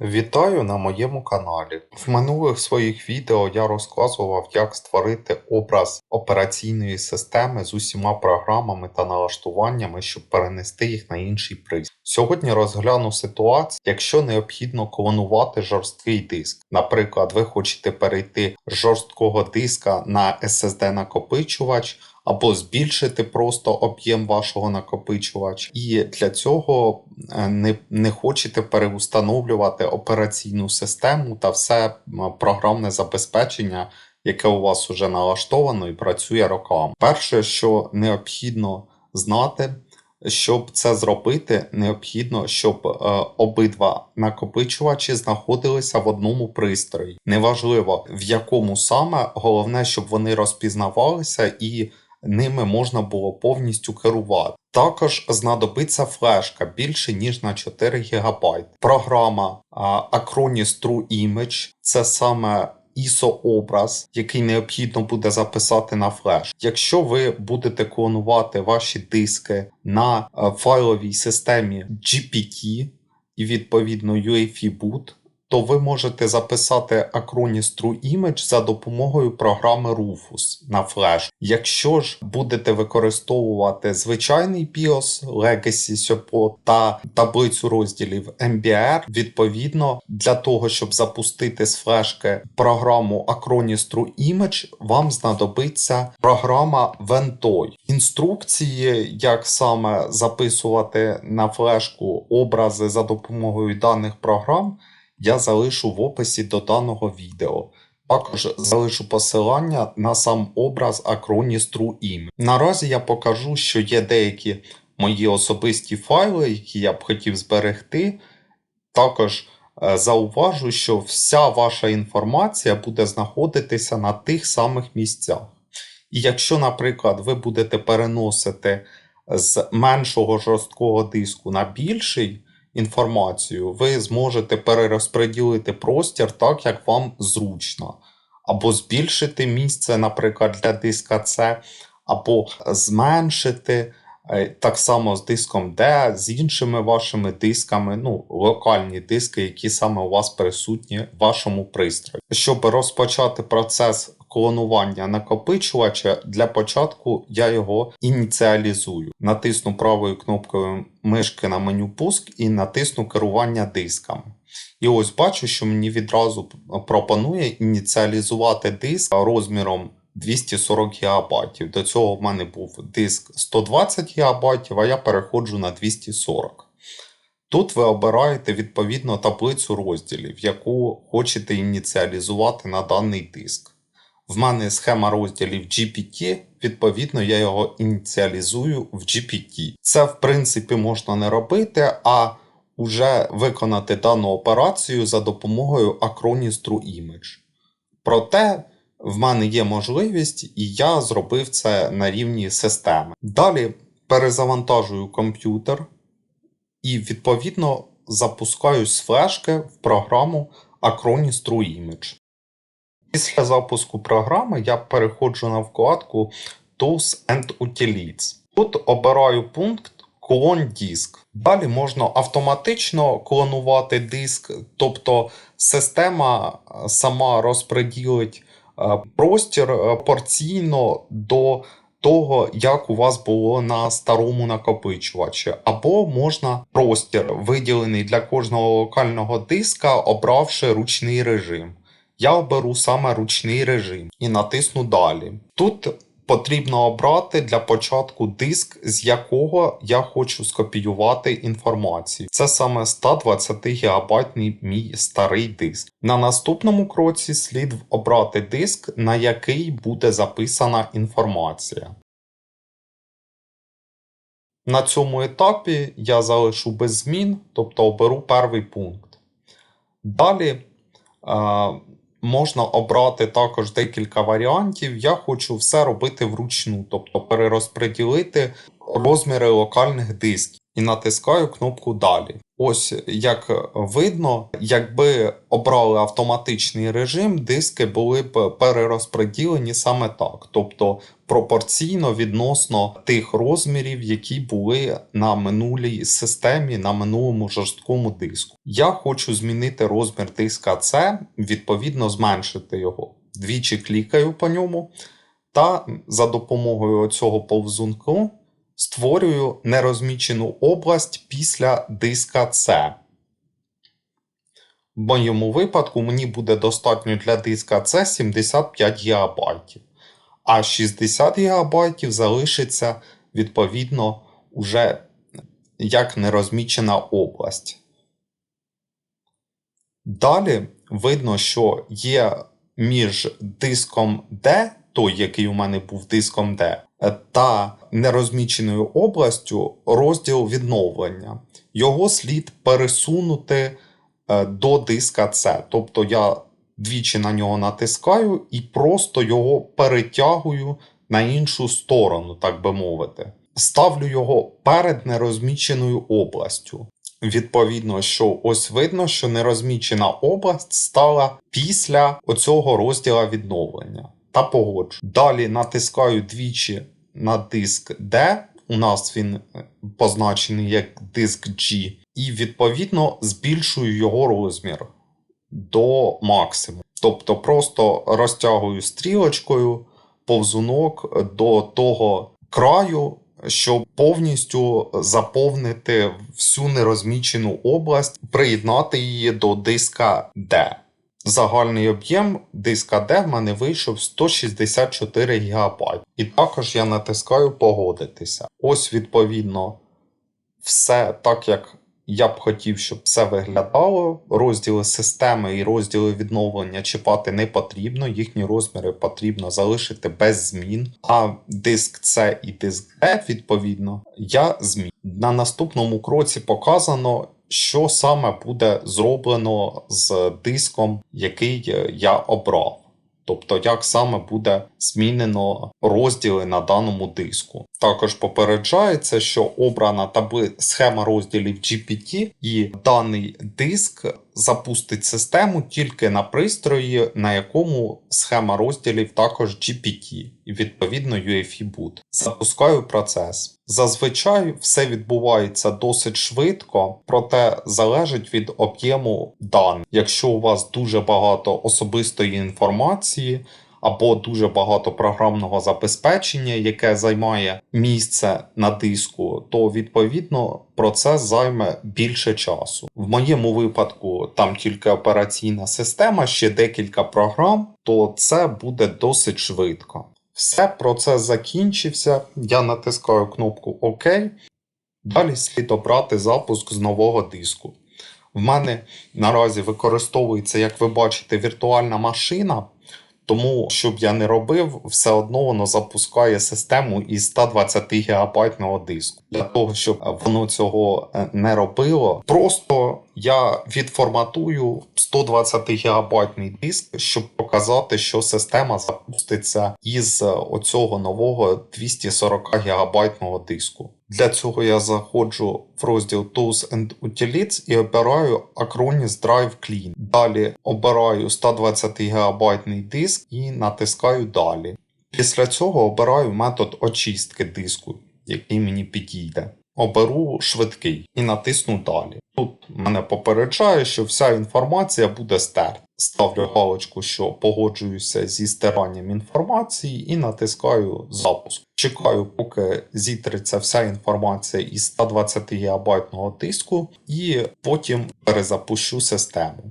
Вітаю на моєму каналі. В минулих своїх відео я розказував, як створити образ операційної системи з усіма програмами та налаштуваннями, щоб перенести їх на інший пристрій. Сьогодні розгляну ситуацію, якщо необхідно клонувати жорсткий диск. Наприклад, ви хочете перейти з жорсткого диска на SSD накопичувач. Або збільшити просто об'єм вашого накопичувача, і для цього е, не, не хочете переустановлювати операційну систему та все програмне забезпечення, яке у вас уже налаштовано і працює роками. Перше, що необхідно знати, щоб це зробити, необхідно, щоб е, обидва накопичувачі знаходилися в одному пристрої. Неважливо в якому саме, головне, щоб вони розпізнавалися і ними можна було повністю керувати. Також знадобиться флешка більше ніж на 4 ГБ. Програма Acronis True Image це саме ISO-образ, який необхідно буде записати на флеш. Якщо ви будете клонувати ваші диски на е, файловій системі GPT і відповідно UEFI boot, то ви можете записати Acronis Image за допомогою програми Rufus на флеш. Якщо ж будете використовувати звичайний BIOS Legacy Support та таблицю розділів MBR, відповідно для того, щоб запустити з флешки програму Acronis Image, вам знадобиться програма Ventoy. Інструкції, як саме записувати на флешку образи за допомогою даних програм я залишу в описі до даного відео. Також залишу посилання на сам образ Acronis True Наразі я покажу, що є деякі мої особисті файли, які я б хотів зберегти. Також е, зауважу, що вся ваша інформація буде знаходитися на тих самих місцях. І якщо, наприклад, ви будете переносити з меншого жорсткого диску на більший, інформацію, ви зможете перерозподілити простір так, як вам зручно. Або збільшити місце, наприклад, для диска C, або зменшити е, так само з диском D, з іншими вашими дисками, ну, локальні диски, які саме у вас присутні в вашому пристрої. Щоб розпочати процес клонування накопичувача, для початку я його ініціалізую. Натисну правою кнопкою мишки на меню пуск і натисну керування дисками. І ось бачу, що мені відразу пропонує ініціалізувати диск розміром 240 ГБ. До цього в мене був диск 120 ГБ, а я переходжу на 240. Тут ви обираєте відповідно таблицю розділів, яку хочете ініціалізувати на даний диск. В мене схема розділів GPT, відповідно, я його ініціалізую в GPT. Це, в принципі, можна не робити, а вже виконати дану операцію за допомогою True Image. Проте в мене є можливість, і я зробив це на рівні системи. Далі перезавантажую комп'ютер і, відповідно, запускаю з флешки в програму Acronis True Image. Після запуску програми я переходжу на вкладку Tools and Utilities. Тут обираю пункт Клон диск. Далі можна автоматично клонувати диск, тобто система е, сама розподілить е, простір е, порційно до того, як у вас було на старому накопичувачі, або можна простір, виділений для кожного локального диска, обравши ручний режим. Я оберу саме ручний режим і натисну далі. Тут потрібно обрати для початку диск, з якого я хочу скопіювати інформацію. Це саме 120 гігабайтний мій старий диск. На наступному кроці слід обрати диск, на який буде записана інформація. На цьому етапі я залишу без змін, тобто оберу перший пункт. Далі е, можна обрати також декілька варіантів. Я хочу все робити вручну, тобто перерозподілити розміри локальних дисків. І натискаю кнопку Далі. Ось як видно, якби обрали автоматичний режим, диски були б перерозподілені саме так, тобто пропорційно відносно тих розмірів, які були на минулій системі, на минулому жорсткому диску. Я хочу змінити розмір диска C, відповідно зменшити його. Двічі клікаю по ньому та за допомогою цього повзунку створюю нерозмічену область після диска C. В моєму випадку мені буде достатньо для диска C 75 ГБ, а 60 ГБ залишиться відповідно уже як нерозмічена область. Далі видно, що є між диском D, той, який у мене був диском D, та нерозміченою областю розділ відновлення. Його слід пересунути е, до диска C. Тобто я двічі на нього натискаю і просто його перетягую на іншу сторону, так би мовити. Ставлю його перед нерозміченою областю. Відповідно, що ось видно, що нерозмічена область стала після оцього розділа відновлення та погоджу. Далі натискаю двічі на диск D. У нас він е, позначений як диск G, і відповідно збільшую його розмір до максимуму. Тобто просто розтягую стрілочкою повзунок до того краю, щоб повністю заповнити всю нерозмічену область, приєднати її до диска D. Загальний об'єм диска D в мене вийшов 164 ГБ. І також я натискаю погодитися. Ось, відповідно, все так, як я б хотів, щоб все виглядало. Розділи системи і розділи відновлення чіпати не потрібно, їхні розміри потрібно залишити без змін. А диск C і диск D, відповідно, я зміню. На наступному кроці показано, що саме буде зроблено з диском, який е, я обрав. Тобто, як саме буде змінено розділи на даному диску. Також попереджається, що обрана табли... схема розділів GPT і даний диск запустить систему тільки на пристрої, на якому схема розділів також GPT і відповідно UEFI boot. Запускаю процес. Зазвичай все відбувається досить швидко, проте залежить від об'єму даних. Якщо у вас дуже багато особистої інформації, або дуже багато програмного забезпечення, яке займає місце на диску, то відповідно процес займе більше часу. В моєму випадку там тільки операційна система, ще декілька програм, то це буде досить швидко. Все, процес закінчився. Я натискаю кнопку ОК. Далі слід обрати запуск з нового диску. В мене наразі використовується, як ви бачите, віртуальна машина. Тому, щоб я не робив, все одно воно запускає систему із 120 гігабайтного диску. Для того, щоб воно цього е, не робило, просто я відформатую 120 гігабайтний диск, щоб показати, що система запуститься із оцього нового 240 гігабайтного диску. Для цього я заходжу в розділ Tools and Utilities і обираю Acronis Drive Clean. Далі обираю 120 ГБ диск і натискаю Далі. Після цього обираю метод очистки диску, який мені підійде. Оберу швидкий і натисну Далі. Тут мене попереджає, що вся інформація буде стерта. Ставлю галочку, що погоджуюся зі стиранням інформації і натискаю запуск. Чекаю, поки зітреться вся інформація із 120 ГБ диску, і потім перезапущу систему.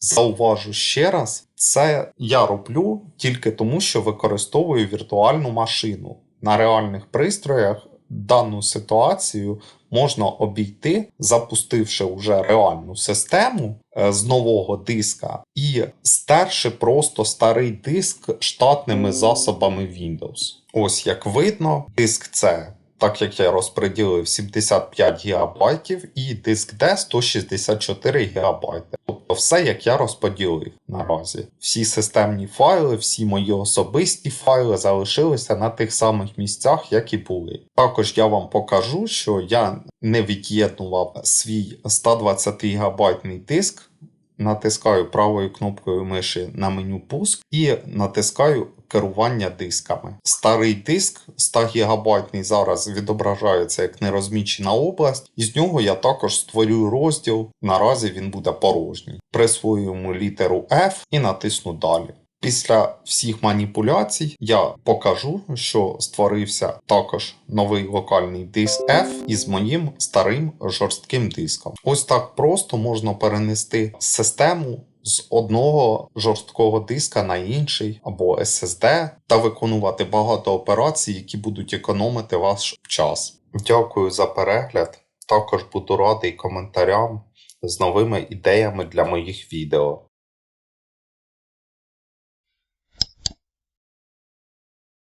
Зауважу ще раз, це я роблю тільки тому, що використовую віртуальну машину. На реальних пристроях дану ситуацію можна обійти, запустивши вже реальну систему е, з нового диска і стерши просто старий диск штатними засобами Windows. Ось як видно, диск C. Так як я розподілив 75 ГБ і диск D 164 ГБ. Тобто все, як я розподілив наразі. Всі системні файли, всі мої особисті файли залишилися на тих самих місцях, як і були. Також я вам покажу, що я не від'єднував свій 120 гігабайтний диск. Натискаю правою кнопкою миші на меню пуск і натискаю керування дисками. Старий диск 100 гігабайтний зараз відображається як нерозмічена область, і з нього я також створюю розділ. Наразі він буде порожній. Присвою йому літеру F і натисну далі. Після всіх маніпуляцій я покажу, що створився також новий локальний диск F із моїм старим жорстким диском. Ось так просто можна перенести систему з одного жорсткого диска на інший або SSD та виконувати багато операцій, які будуть економити ваш час. Дякую за перегляд. Також буду радий коментарям з новими ідеями для моїх відео.